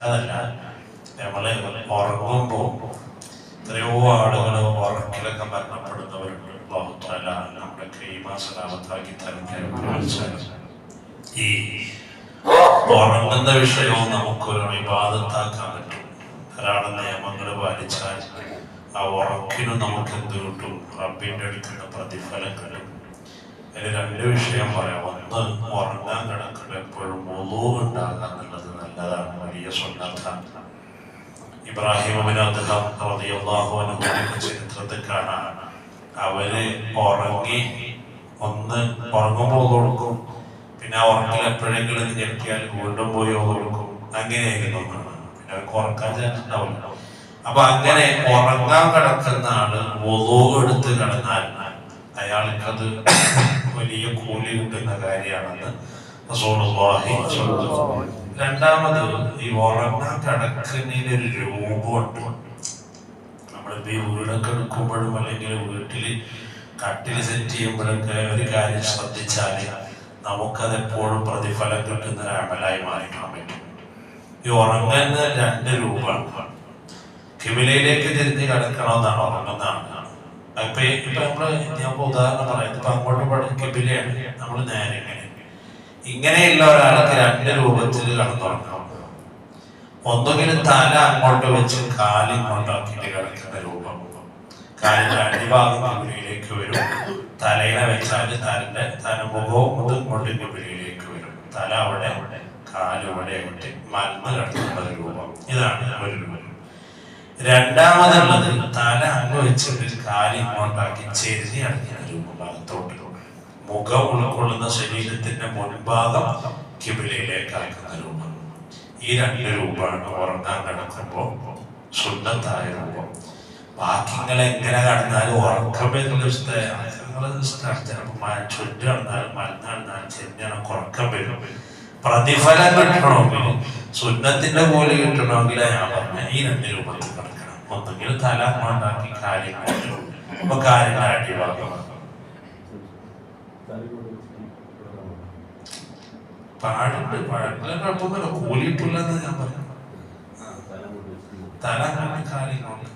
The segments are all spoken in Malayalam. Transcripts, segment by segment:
അതല്ല നമ്മൾ ഉറങ്ങുമ്പോ എത്രയോ ആളുകൾ ഉറക്കിലൊക്കെ മരണപ്പെടുന്നവരുണ്ട്. തആല നമ്മുടെയൊക്കെ ഈ മാസലാമത്താക്കി തരട്ടെ ഈ ഉറങ്ങുന്ന വിഷയവും നമുക്കൊരു വിവാദത്താക്കാൻ പറ്റും. ധാരാളം നിയമങ്ങൾ പാലിച്ചാൽ ആ ഉറക്കിനും നമുക്ക് എന്ത് കിട്ടും? റബ്ബിന്റെ അടുത്തുള്ള പ്രതിഫലം കിട്ടും അതിൽ രണ്ട് വിഷയം പറയാം. ഒന്ന് ഉറങ്ങാൻ കിടക്കുന്ന എപ്പോഴും ഒലൂ ഉണ്ടാകുക നല്ലതാണ് സുന്നത്താണ് ഇബ്രാഹിം ചരിത്രത്തിൽ കാണാൻ അവർ ഉറങ്ങി ഒന്ന് ഉറങ്ങുമ്പോൾ കൊടുക്കും. പിന്നെ ആ ഉറങ്ങിൽ എപ്പോഴെങ്കിലും ഞെട്ടിയാൽ വീണ്ടും പോയി കൊടുക്കും. അങ്ങനെയായിരുന്നു പിന്നെ അവർക്ക് ഉറക്കാൻ ചേർന്നിട്ടുണ്ടാവില്ല അപ്പൊ അങ്ങനെ ഉറങ്ങാൻ കിടക്കുന്ന ആൾ ഒലോ എടുത്ത് കിടന്നാൽ അത് വലിയ കൂലി കിട്ടുന്ന കാര്യമാണെന്ന് വസല്ലം. രണ്ടാമത് ഈ ഉറങ്ങാൻ കിടക്കുന്നതിന് ഒരു രൂപമുണ്ട്. നമ്മളിപ്പോ ഈ വീടൊക്കെ എടുക്കുമ്പോഴും അല്ലെങ്കിൽ വീട്ടിൽ കട്ടിൽ സെറ്റ് ചെയ്യുമ്പോഴൊക്കെ ഒരു കാര്യം ശ്രദ്ധിച്ചാൽ നമുക്കത് എപ്പോഴും പ്രതിഫലം കിട്ടുന്ന ഒരു അമലായി പറ്റും. ഈ ഉറങ്ങുന്ന രണ്ട് രൂപമാണ് കിബിലയിലേക്ക് തിരിഞ്ഞ് കിടക്കണമെന്നാണ് ഉറങ്ങുന്നതാണ്. അപ്പൊ ഇപ്പൊ നമ്മൾ ഞാൻ ഉദാഹരണം പറയാം. ഇപ്പൊ അങ്ങോട്ട് കിബിലയാണ് നമ്മൾ നേരെ ഇങ്ങനെയുള്ള ഒരാൾക്ക് രണ്ട് രൂപത്തിൽ കിടന്നുറങ്ങാം ഒന്നുകിൽ തല അങ്ങോട്ട് വെച്ച് കാൽ ഇങ്ങോട്ടാക്കിയിട്ട് കിടക്കുന്ന രൂപം. കാലിന്റെ അടിഭാഗം കിബിലയിലേക്ക് വരും. തലയിനെ വെച്ചാൽ തലന്റെ തല മുഖവും ഇത് ഇങ്ങോട്ട് കിബിലയിലേക്ക് വരും. തല അവിടെ കാൽ അവിടെ ആയിട്ട് മരുന്ന് കിടക്കുന്ന രൂപം. ഇതാണ് ഒരു രൂപം. രണ്ടാമതുള്ളത് തല അങ്ങ് വെച്ചിട്ട് കാൽ ഇങ്ങോട്ടാക്കി ചെരിഞ്ഞ് ഭാഗത്തോട്ട് മുഖം ഉൾക്കൊള്ളുന്ന ശരീരത്തിന്റെ മുൻഭാഗം കിബിലയിലേക്ക് അയക്കുന്ന രൂപം. ഈ രണ്ട് രൂപമാണ് ഉറങ്ങാൻ കിടക്കുമ്പോ ശുദ്ധത്തായ രൂപം. ബാക്കിങ്ങൾ എങ്ങനെ കടന്നാലും ഉറക്കം വരുന്ന ചുറ്റ കടന്നാലും മരുന്ന് കടന്നാലും ചെറിഞ്ഞാലും ഉറക്കം വരും. പ്രതിഫലം കിട്ടണമെങ്കിൽ സുന്നത്തിന്റെ പോലെ കിട്ടണമെങ്കിൽ ഞാൻ പറഞ്ഞ ഈ രണ്ട് രൂപത്തിൽ കിടക്കണം. ഒന്നെങ്കിൽ തല കൊണ്ടാക്കി കാര്യങ്ങൾ. അപ്പൊ കാര്യങ്ങൾ അടിഭാഗം പാടുണ്ട് പാടില്ല കുഴപ്പമൊന്നുമില്ല. കൂലിയിട്ടില്ലെന്ന് ഞാൻ പറയാം. തല അങ്ങോട്ട് കാലിങ്ങോട്ട്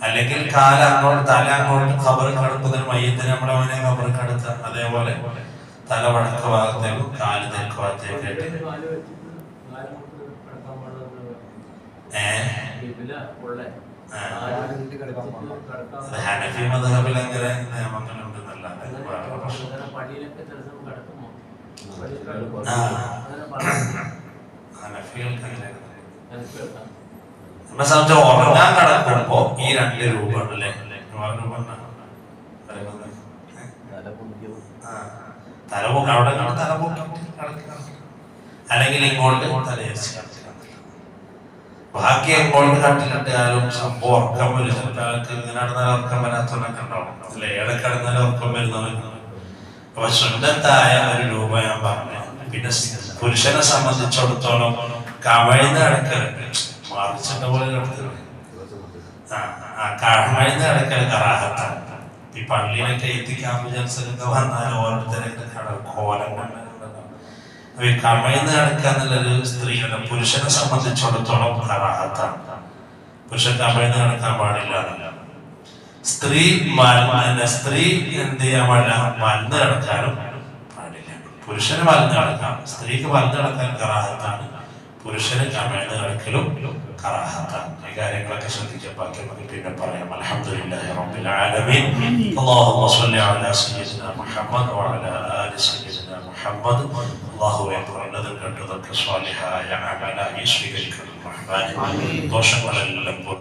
അല്ലെങ്കിൽ കാല അങ്ങോട്ട് തല അങ്ങോട്ട് ഖബർ കടക്കുന്നതിന് മയ്യത്തിന് നമ്മളെ അവനെ ഖബർ കടുത്ത. അതേപോലെ തല വടക്ക ഭാഗത്തേക്കും കാൽ തെക്ക് ഭാഗത്തേക്കായിട്ട് ഹനഫി മധബിൽ അങ്ങനെ നിയമങ്ങളുണ്ടെന്നല്ലാതെ വേറെ പ്രശ്നം ആ ഹനഫികൾക്ക് അങ്ങനെ നമ്മെ സംബന്ധിച്ച് ഉറങ്ങാൻ കിടക്കുമ്പോ ഈ രണ്ട് രൂപമാണ് അല്ലേ തലപൊക്ക അവിടെ. അല്ലെങ്കിൽ ഇങ്ങോട്ട് തലയച്ച്. ബാക്കി എങ്ങോട്ട് കട്ടിലിട്ടാലും സംഭവം ഉറക്കം വരും. ചിലപ്പോൾ ആൾക്ക് ഇങ്ങനെ ഉറക്കം വരാത്തവനൊക്കെ ഉണ്ടാവും. അല്ലെ? ഉറക്കം അപ്പൊ സുന്നത്തായ ഒരു രൂപ ഞാൻ പറഞ്ഞു. പിന്നെ പുരുഷനെ സംബന്ധിച്ചിടത്തോളം കമഴ്ന്ന് കിടക്കലുണ്ട് മറിച്ചിട്ട പോലെ കിടക്കലുണ്ട് ആ കമഴ്ന്ന് കിടക്കൽ കറാഹത്താണ്. ഈ പള്ളിയിലൊക്കെ എത്തിക്കാൻ ജനസൊക്കെ വന്നാൽ ഓരോരുത്തരൊക്കെ കട കോലം അപ്പൊ ഈ കമഴ്ന്ന് കിടക്കാന്നുള്ളൊരു സ്ത്രീയുടെ പുരുഷനെ സംബന്ധിച്ചിടത്തോളം കറാഹത്താണ്. പുരുഷൻ കമഴ്ന്ന് കിടക്കാൻ പാടില്ല എന്നല്ല സ്ത്രീ മല സ്ത്രീ എന്ത് ചെയ്യാൻ പാടില്ല? മലന്ന് കിടക്കാനും പാടില്ല. പുരുഷന് മലന്ന് കിടക്കാം. സ്ത്രീക്ക് മലന്ന് കിടക്കാൻ കറാഹത്താണ്. പുരുഷന് കമഴ്ന്ന് കിടക്കലും കറാഹത്താണ്. ഈ കാര്യങ്ങളൊക്കെ ശ്രദ്ധിക്കാൻ ബാക്കി നമുക്ക് പിന്നെ പറയാം. അൽഹംദുലില്ലാഹി റബ്ബിൽ ആലമീൻ. അല്ലാഹുമ്മ സ്വല്ലി അലാ സയ്യിദിനാ മുഹമ്മദ് വഅലാ ആലി സയ്യിദിനാ മുഹമ്മദ്. അല്ലാഹുവേ പറഞ്ഞതും കേട്ടതൊക്കെ സ്വാലിഹായ അമലായി സ്വീകരിക്കണം റഹ്മാനെ ദോഷങ്ങളെല്ലാം